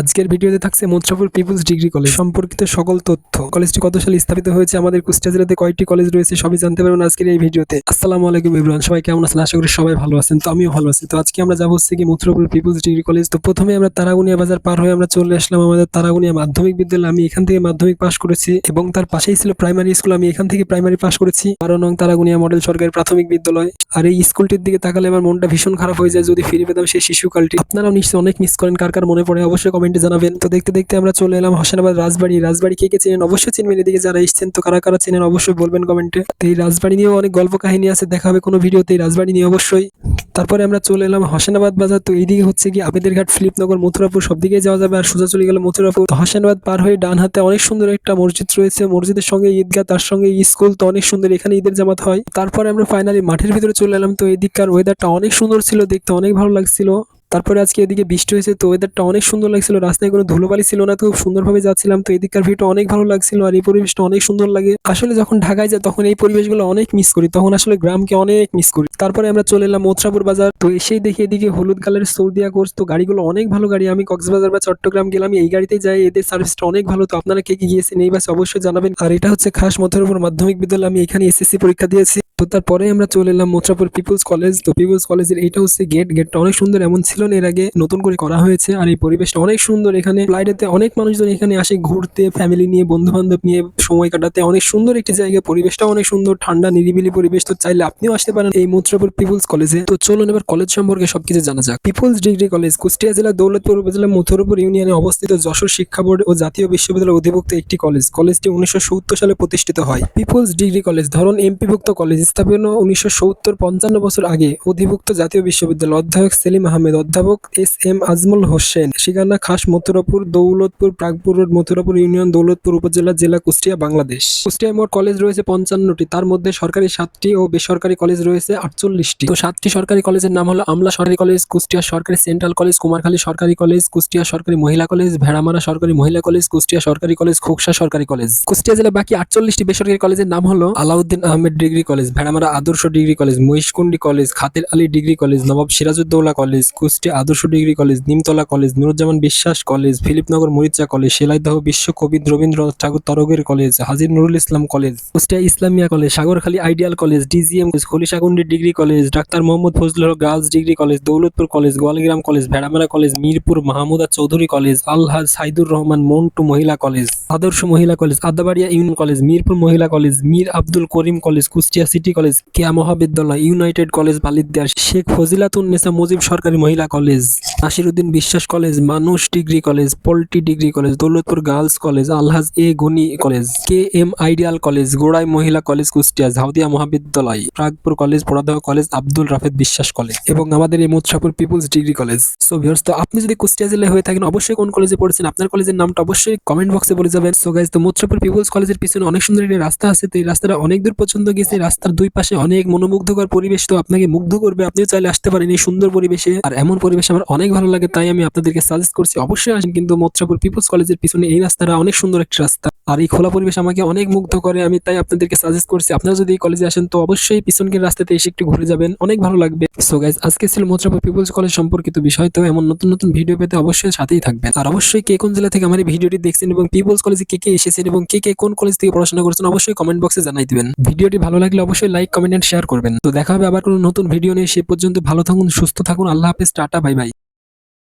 আজকের ভিডিওতে থাকছে মোত্রাপুর পিপুলস ডিগ্রি কলেজ। সম্পর্কিত সকল তথ্য। কলেজটি কত সালে স্থাপিত হয়েছে আমাদের কুষ্টিয়া জেলাতে কয়টি কলেজ রয়েছে সবই জানতে পারবেন আজকের এই ভিডিওতে। আসসালামু আলাইকুম ইব্রান সবাই কেমন আছেন? আশা করি সবাই ভালো আছেন, তো আমিও ভালো আছি। তো আজকে আমরা যাব হচ্ছে কি মোত্রাপুর পিপুলস ডিগ্রি কলেজ। তো প্রথমে আমরা তারাগুনিয়া বাজার পার হয়ে আমরা চলে আসলাম আমাদের তারাগুনিয়া মাধ্যমিক বিদ্যালয়। আমি এখান থেকে মাধ্যমিক পাশ করেছি এবং তার পাশেই ছিল প্রাইমারি স্কুল। আমি এখান থেকে প্রাইমারি পাশ করেছি। বারো নং তারাগুনিয়া মডেল সরকারি প্রাথমিক বিদ্যালয়। আর এই স্কুলটির দিকে তাকালে আমার মনটা ভীষণ খারাপ হয়ে যায় যদি ফিরে পেতাম সেই শিশুকালটি। আপনারাও নিশ্চয়ই অনেক মিস করেন। কার কার মনে পড়ে অবশ্যই জানাবেন। তো দেখতে দেখতে আমরা চলে এলাম হোসেনাবাদ রাজবাড়ি। রাজবাড়ি কে কে চেনেন অবশ্যই চিনবেন, এদিকে যারা এসছেন তো কারা কারা চেনেন অবশ্যই বলবেন কমেন্টে। এই রাজবাড়ি নিয়েও অনেক গল্প কাহিনী আছে, দেখা হবে কোনো ভিডিওতে, এই রাজবাড়ি নিয়ে অবশ্যই। তারপরে আমরা চলে এলাম হোসেনাবাদ বাজার, তো এইদিকে হচ্ছে কি আবেদেরঘাট, ফিলিপনগর, মথুরাপুর সব দিকে যাওয়া যাবে, আর সোজা চলে গেল মথুরাপুর। তো হোসেনাবাদ পার হয়ে ডান হাতে অনেক সুন্দর একটা মসজিদ রয়েছে, মসজিদের সঙ্গে ঈদগাহ, তার সঙ্গে স্কুল তো অনেক সুন্দর, এখানে ঈদের জামাত হয়। তারপরে আমরা ফাইনালি মাঠের ভিতরে চলে এলাম, তো এদিককার ওয়েদারটা অনেক সুন্দর ছিল, দেখতে অনেক ভালো লাগছিল। তারপরে আজকে এদিকে বৃষ্টি হয়েছে, তো ওয়েদারটা অনেক সুন্দর লাগছিল। রাস্তায় কোনো ধুলোবালি ছিল না তো খুব সুন্দরভাবে যাচ্ছিলাম। তো এদিককার ভিউটা অনেক ভালো লাগছিল আর এই পরিবেশটা অনেক সুন্দর লাগে। আসলে যখন ঢাকায় যায় তখন এই পরিবেশগুলো অনেক মিস করি। তখন আসলে গ্রামকে অনেক মিস করি। তারপরে আমরা চলে এলাম মথুরাপুর বাজার। তো এসেই দেখি এদিকে হলুদ কালারের সৌদিয়া কোর্স তো গাড়িগুলো অনেক ভালো গাড়ি। আমি কক্সবাজার বা চট্টগ্রাম গেলাম, এই গাড়িতেই যাই। এদের সার্ভিসটা অনেক ভালো। তো আপনারা কে কি গিয়েছেন, এই বাসে অবশ্যই জানাবেন। আর এটা হচ্ছে খাস মথুরাপুর মাধ্যমিক বিদ্যালয়। আমি এখানে এসএসসি পরীক্ষা দিয়েছি। তো তারপরে আমরা চলে এলাম মথুরাপুর পিপুলস কলেজ। তো পিপুলস কলেজের এইটা হচ্ছে গেট গেটটা অনেক সুন্দর, এমন ছিল না এর আগে নতুন করে করা হয়েছে। আর এই পরিবেশটা অনেক সুন্দর এখানে। ফ্লাইটেতে অনেক মানুষজন এখানে আসে ঘুরতে ফ্যামিলি নিয়ে বন্ধু বান্ধব নিয়ে, সময় কাটাতে। অনেক সুন্দর একটি জায়গা। পরিবেশটা অনেক সুন্দর, ঠান্ডা, নিরিবিলি পরিবেশ। তো চাইলে আপনিও আসতে পারেন এই মথুরাপুর পিপুলস কলেজে। তো চলুন এবার কলেজ সম্পর্কে সবকিছু জানা যাক। পিপুলস ডিগ্রি কলেজ, কুষ্টিয়া জেলা দৌলতপুর উপজেলা মথুরাপুর ইউনিয়নে অবস্থিত যশোর শিক্ষা বোর্ড ও জাতীয় বিশ্ববিদ্যালয়ের অধিভুক্ত একটি কলেজ। কলেজটি উনিশশো সত্তর সালে প্রতিষ্ঠিত হয়। পিপুলস ডিগ্রি কলেজ, ধরন এমপিভুক্ত কলেজ স্থাপন উনিশশো বছর আগে অধিভুক্ত জাতীয় বিশ্ববিদ্যালয় অধ্যাপক সেলিম আহমেদ, অধ্যাপক এস এম আজমল হোসেন, ঠিকানা খাস মথুরাপুর, দৌলতপুর, প্রাগপুর রোড, মথুরাপুর ইউনিয়ন, দৌলতপুর উপজেলা, জেলা কুষ্টিয়া, বাংলাদেশ। কুষ্টিয়ায় মোট কলেজ রয়েছে পঞ্চান্নটি, তার মধ্যে সরকারি সাতটি ও বেসরকারি কলেজ রয়েছে আটচল্লিশটি। তো সাতটি সরকারি কলেজের নাম হলো আমলা সরকারি কলেজ, কুষ্টিয়া সরকারি সেন্ট্রাল কলেজ, কুমারখালী সরকারি কলেজ, কুষ্টিয়া সরকারি মহিলা কলেজ, ভেড়ামারা সরকারি মহিলা কলেজ, কুষ্টিয়া সরকারি কলেজ, খোকসা সরকারি কলেজ। কুষ্টিয়া জেলা বাকি আটচল্লিশটি বেসরকারি কলেজের নাম হলো Alauddin Ahmed degree college Bheramara Adarsha degree college Mohishkundi college, Khatir Ali degree college, Nawab Sirajuddaula college Kushtia Adarsha degree college, Nimtala college, Nuruzzaman Biswas college, Philipnagar মরিচা কলেজ, সেলাইদহ বিশ্ব কবি রবীন্দ্র ঠাকুর তরগের college, Hajir Nurul Islam college, Kushtia Islamia college, Sagarkhali ideal college, DGM college Khalishakundi degree college, doctor Mohammad Fazlul Haque girls degree college, Daulatpur college, Goalgram college, Bheramara college, Mirpur Mahmuda Chowdhury college, Alhaj Saidur Rahman Montu মহিলা college, Adarsha মহিলা college Adabaria union college, Mirpur মহিলা college, Mir Abdul Karim college, Kushtia city college Keya মহাবিদ্যালয় united college বালিদ্দার Sheikh Fazilatunnesa Mujib সরকারি মহিলা college Nasiruddin বিশ্বাস college মানুষ degree college Palti degree college Daulatpur girls college Alhaj A Gani college K M ideal college Gorai মহিলা college Kushtia Jhaudia মহাবিদ্যালয় Pragpur college Poradah college Abdul Rafed Biswas college এবং আমাদের এই Motsapur people's degree college so viewers তো আপনি যদি কুষ্টিয়া জেলায় হয়ে থাকেন, অবশ্যই কোন কলেজে পড়েছেন, আপনার কলেজের নামটা অবশ্যই কমেন্ট বক্সে বলে যাবেন। সো গাইজ তো মোৎসাপুর পিপুলস কলেজের পিছনে অনেক সুন্দর একটি রাস্তা আছে, তো এই রাস্তাটা অনেক দূর পর্যন্ত গেছে রাস্তার দুই পাশে অনেক মনোমুগ্ধকর পরিবেশ তো আপনাকে মুগ্ধ করবে। আপনিও চাইলে আসতে পারেন এই সুন্দর পরিবেশে। আর এমন পরিবেশ আমার অনেক ভালো লাগে, তাই আমি আপনাদেরকে সাজেস্ট করছি অবশ্যই আসেন কিন্তু মোত্রাপুর পিপলস কলেজের পিছনে এই রাস্তাটা অনেক সুন্দর একটি রাস্তা। আর এই খোলা পরিবেশ আমাকে অনেক মুগ্ধ করে, আমি তাই আপনাদেরকে সাজেস্ট করছি। আপনারা যদি এই কলেজে আসেন, তো অবশ্যই পিছনকের রাস্তাতে এসে একটু ঘুরে যাবেন, অনেক ভালো লাগবে। সো গাইজ আজকে ছিল মোত্রাপুর পিপলস কলেজ সম্পর্কিত বিষয়, তো এমন নতুন নতুন ভিডিও পেতে অবশ্যই সাথেই থাকবেন। আর অবশ্যই কে কোন জেলা থেকে আমার এই ভিডিওটি দেখছেন এবং পিপলস কলেজে কে কে এসেছেন এবং কে কে কোন কলেজ থেকে পড়াশোনা করছেন, অবশ্যই কমেন্ট বক্সে জানাই দিবেন। ভিডিওটি ভালো লাগলে অবশ্যই লাইক কমেন্ট এন্ড শেয়ার করবেন। তো দেখা হবে আবার কোনো নতুন ভিডিও নিয়ে। সে পর্যন্ত ভালো থাকুন, সুস্থ থাকুন। আল্লাহ হাফেজ, টাটা বাই বাই